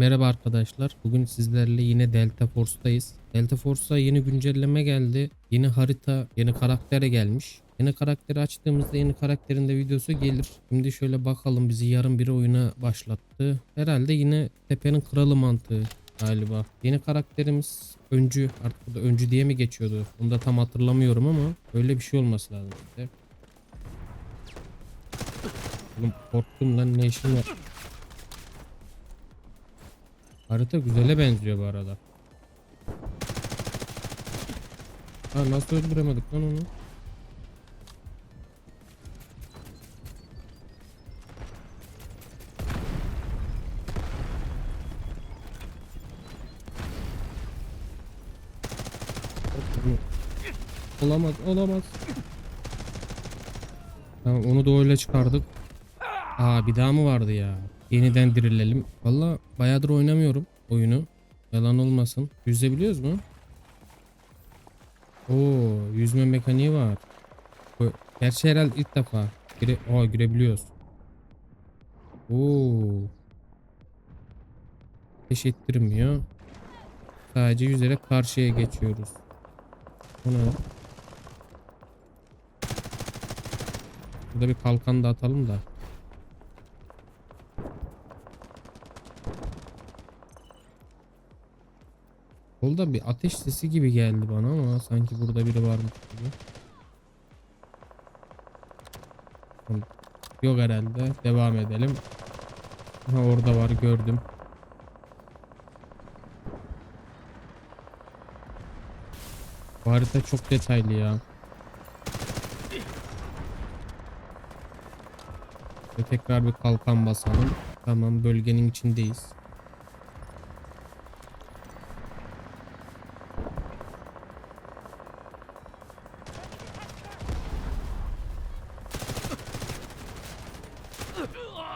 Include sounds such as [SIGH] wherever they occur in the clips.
Merhaba arkadaşlar. Bugün sizlerle yine Delta Force'tayız. Delta Force'a yeni güncelleme geldi. Yeni harita, yeni karaktere gelmiş. Yeni karakteri açtığımızda yeni karakterin de videosu gelir. Şimdi şöyle bakalım bizi yarın bir oyuna başlattı. Herhalde yine tepenin kralı mantığı galiba. Yeni karakterimiz öncü. Artık burada öncü diye mi geçiyordu? Onu da tam hatırlamıyorum ama öyle bir şey olması lazım işte. Oğlum korktum lan ne işin var? Harita güzele benziyor bu arada. Ha nasıl öldüremedik lan onu? Olamaz, olamaz. Tamam onu da öyle çıkardık. Aa bir daha mı vardı ya? Yeniden dirilelim. Valla bayağıdır oynamıyorum oyunu. Yalan olmasın. Yüzebiliyoruz mu? Oo yüzme mekaniği var. Bu- Gerçi herhalde ilk defa. Gire Aa girebiliyoruz. Oo. Ateş ettirmiyor. Sadece yüzerek karşıya geçiyoruz. Bu? Burada bir kalkan da atalım da. Solda bir ateş sesi gibi geldi bana ama sanki burada biri varmış gibi. Yok herhalde. Devam edelim. Ha orada var gördüm. Bu harita çok detaylı ya. Ve tekrar bir kalkan basalım. Tamam bölgenin içindeyiz.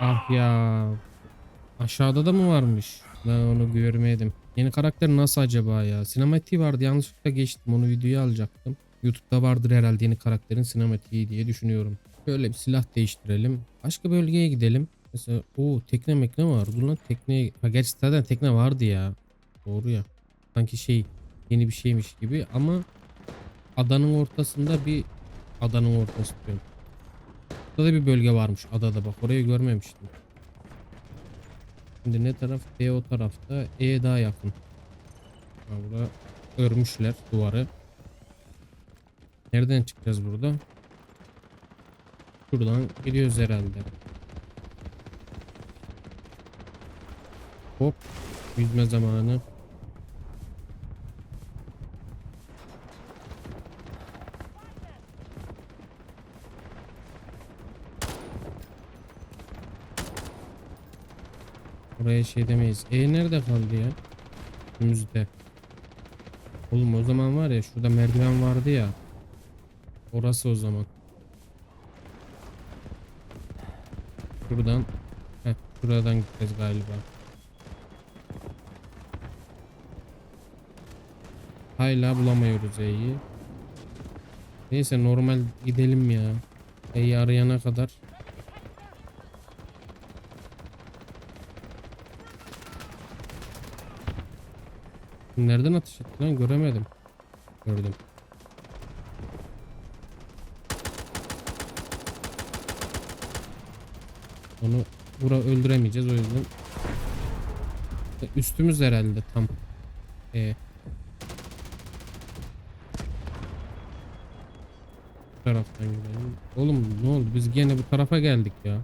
Ah ya. Aşağıda da mı varmış? Ben onu görmedim. Yeni karakter nasıl acaba ya? Sinematiği vardı yanlışlıkla geçtim. Onu videoya alacaktım. YouTube'da vardır herhalde yeni karakterin sinematiği diye düşünüyorum. Şöyle bir silah değiştirelim. Başka bölgeye gidelim. Mesela o tekne mekne var. Dur lan tekneye... Ha gerçi zaten tekne vardı ya. Doğru ya. Sanki şey yeni bir şeymiş gibi ama adanın ortasında bir adanın ortası diyorum. Burada da bir bölge varmış adada bak orayı görmemiştim. Şimdi ne taraf? B o tarafta. E daha yakın. Ha, burada örmüşler duvarı. Nereden çıkacağız burada? Şuradan gidiyoruz herhalde. Hop. Yüzme zamanı. Oraya şey demeyiz. E nerede kaldı ya? Önümüzde. Oğlum o zaman var ya şurada merdiven vardı ya. Orası o zaman. Şuradan. Heh, şuradan gideceğiz galiba. Hala bulamıyoruz E'yi. Neyse normal gidelim ya. E'yi arayana kadar. Nereden atış etti lan göremedim. Gördüm. Onu bura öldüremeyeceğiz o yüzden. E, Üstümüz herhalde tam. E. Bu taraftan gidelim. Oğlum ne oldu? Biz gene bu tarafa geldik ya.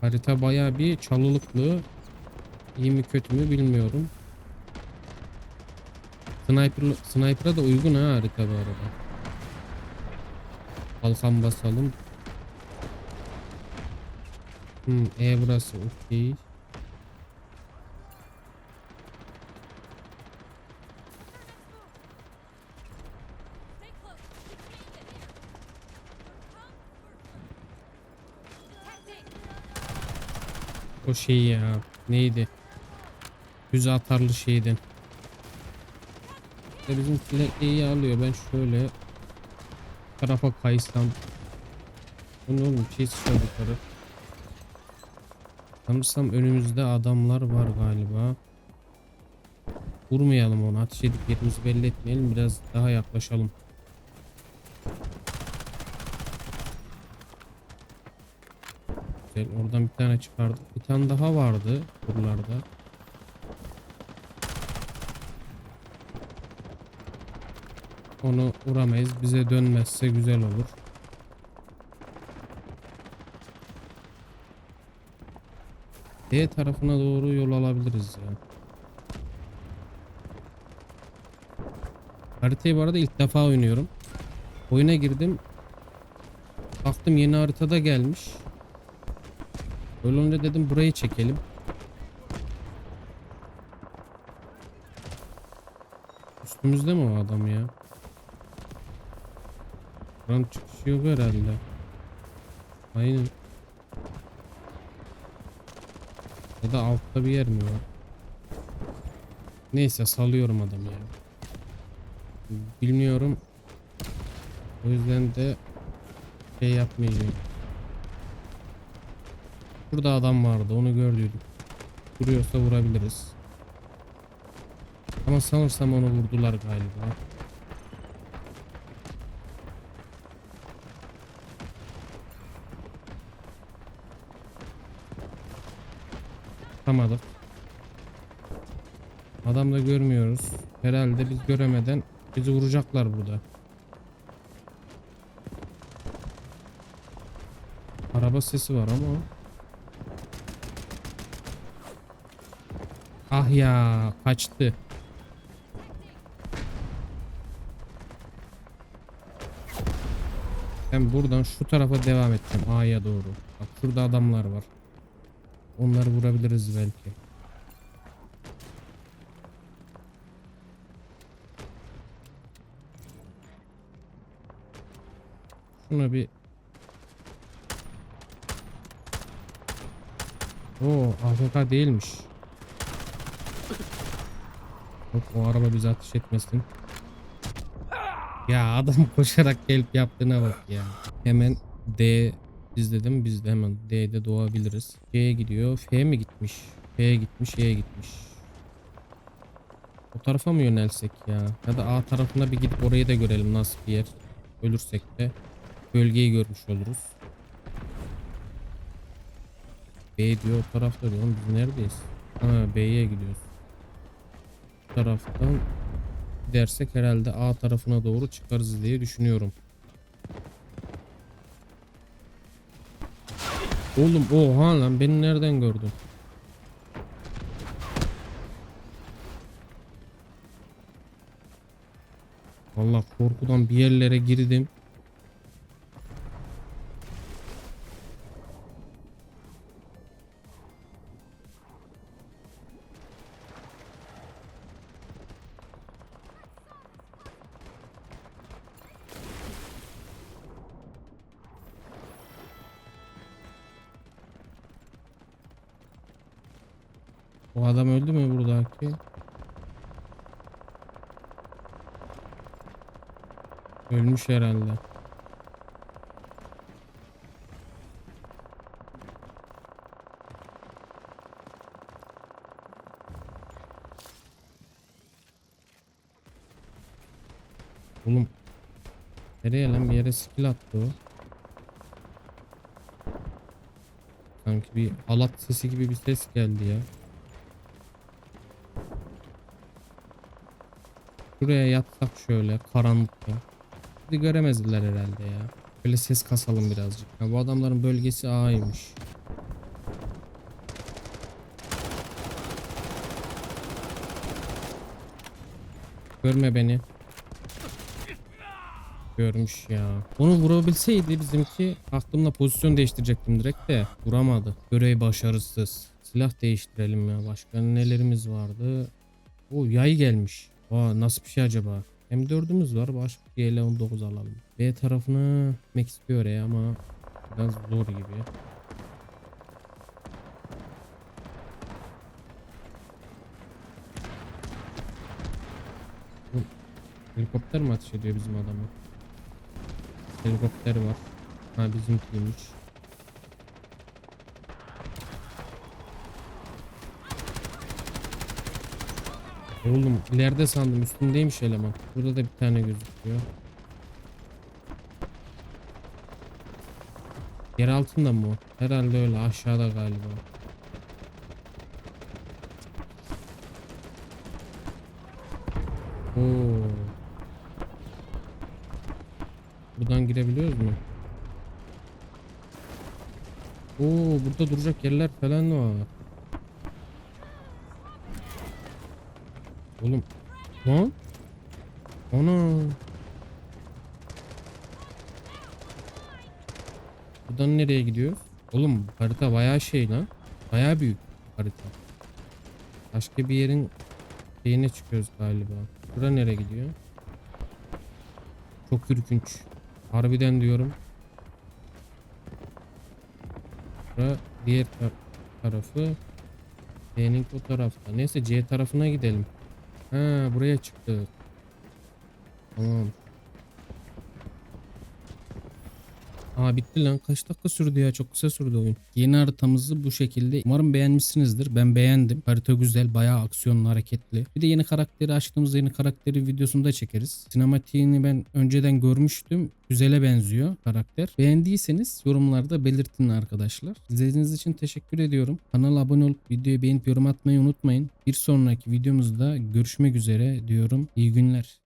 Harita bayağı bir çalılıklı. İyi mi kötü mü bilmiyorum. Sniper, sniper'a da uygun ha harita bu arada. Kalkan basalım. Hmm, E burası okey. O şey ya neydi? Füze atarlı şeyden. İşte bizimkiler iyi alıyor. Ben şöyle tarafa kaysam. Bu ne oğlum? Şey sıçradı yukarı. Sanırsam önümüzde adamlar var galiba. Vurmayalım onu. Ateş edip yerimizi belli etmeyelim. Biraz daha yaklaşalım. Güzel. Oradan bir tane çıkardık. Bir tane daha vardı buralarda. Onu vuramayız. Bize dönmezse güzel olur. D tarafına doğru yol alabiliriz ya. Haritayı bu arada ilk defa oynuyorum. Oyuna girdim. Baktım yeni haritada gelmiş. Öyle olunca dedim burayı çekelim. Üstümüzde mi o adam ya? Buranın çıkışı yok herhalde. Aynen. Ya da altta bir yer mi var? Neyse salıyorum adamı ya. Bilmiyorum. O yüzden de şey yapmayacağım. Burada adam vardı onu gördüydüm. Duruyorsa vurabiliriz. Ama sanırsam onu vurdular galiba. Tutamadık. Adam da görmüyoruz. Herhalde biz göremeden bizi vuracaklar burada. Araba sesi var ama. Ah ya kaçtı. Ben buradan şu tarafa devam edeceğim A'ya doğru. Bak şurada adamlar var. Onları vurabiliriz belki. Şuna bir Oo AFK değilmiş. Yok o araba bizi ateş etmesin. Ya adam [LAUGHS] koşarak gelip yaptığına bak ya. Hemen D izledim biz de hemen D'de doğabiliriz. C'ye gidiyor. F mi gitmiş? F'ye gitmiş, Y'ye gitmiş. O tarafa mı yönelsek ya? Ya da A tarafına bir gidip orayı da görelim nasıl bir yer. Ölürsek de bölgeyi görmüş oluruz. B diyor o tarafta diyor. Biz neredeyiz? Ha B'ye gidiyoruz. Taraftan gidersek herhalde A tarafına doğru çıkarız diye düşünüyorum. Oğlum oha lan beni nereden gördün? Vallahi korkudan bir yerlere girdim. O adam öldü mü buradaki? Ölmüş herhalde. Oğlum Nereye lan bir yere skill attı o. Sanki bir halat sesi gibi bir ses geldi ya. Şuraya yatsak şöyle karanlıkta. Bizi göremezler herhalde ya. Böyle ses kasalım birazcık. Ya bu adamların bölgesi A'ymış. Görme beni. Görmüş ya. Onu vurabilseydi bizimki aklımla pozisyon değiştirecektim direkt de vuramadı. Görev başarısız. Silah değiştirelim ya. Başka nelerimiz vardı? O yay gelmiş. Aa nasıl bir şey acaba? M4'ümüz var. Başka bir L19 alalım. B tarafına gitmek istiyor ya ama biraz zor gibi. Helikopter mi ateş ediyor bizim adamı? Helikopter var. Ha bizimkiymiş. Oğlum ileride sandım üstündeymiş eleman. Burada da bir tane gözüküyor. Yer altında mı o? Herhalde öyle aşağıda galiba. Oo. Buradan girebiliyoruz mu? Oo, burada duracak yerler falan var. Oğlum. Lan. Ana. Buradan nereye gidiyor? Oğlum harita bayağı şey lan. Bayağı büyük harita. Başka bir yerin şeyine çıkıyoruz galiba. Bura nereye gidiyor? Çok ürkünç. Harbiden diyorum. Bura diğer tar- tarafı. D'nin o tarafta. Neyse C tarafına gidelim. Ha buraya çıktı. Tamam. Aa bitti lan. Kaç dakika sürdü ya? Çok kısa sürdü oyun. Yeni haritamızı bu şekilde. Umarım beğenmişsinizdir. Ben beğendim. Harita güzel. Bayağı aksiyonlu, hareketli. Bir de yeni karakteri açtığımızda yeni karakteri videosunu da çekeriz. Sinematiğini ben önceden görmüştüm. Güzele benziyor karakter. Beğendiyseniz yorumlarda belirtin arkadaşlar. İzlediğiniz için teşekkür ediyorum. Kanala abone olup videoyu beğenip yorum atmayı unutmayın. Bir sonraki videomuzda görüşmek üzere diyorum. İyi günler.